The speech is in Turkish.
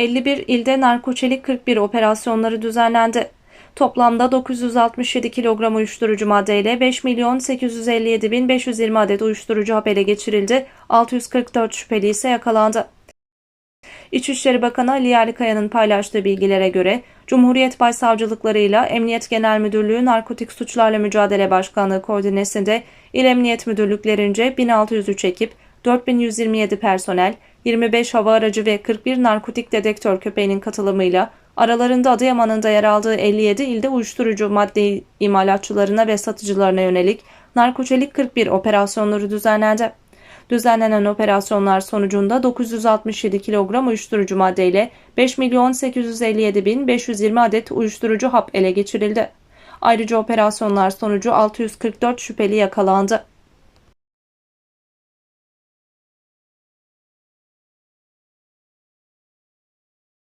51 ilde narkoçelik 41 operasyonları düzenlendi. Toplamda 967 kilogram uyuşturucu maddeyle 5 milyon 857 bin 520 adet uyuşturucu hap ele geçirildi. 644 şüpheli ise yakalandı. İçişleri Bakanı Ali Yerlikaya'nın paylaştığı bilgilere göre Cumhuriyet Başsavcılıklarıyla Emniyet Genel Müdürlüğü Narkotik Suçlarla Mücadele Başkanlığı koordinesinde İl Emniyet Müdürlüklerince 1603 ekip, 4127 personel, 25 hava aracı ve 41 narkotik dedektör köpeğinin katılımıyla aralarında Adıyaman'ın da yer aldığı 57 ilde uyuşturucu madde imalatçılarına ve satıcılarına yönelik narkoçelik 41 operasyonları düzenlendi. Düzenlenen operasyonlar sonucunda 967 kilogram uyuşturucu maddeyle 5 milyon 857 bin 520 adet uyuşturucu hap ele geçirildi. Ayrıca operasyonlar sonucu 644 şüpheli yakalandı.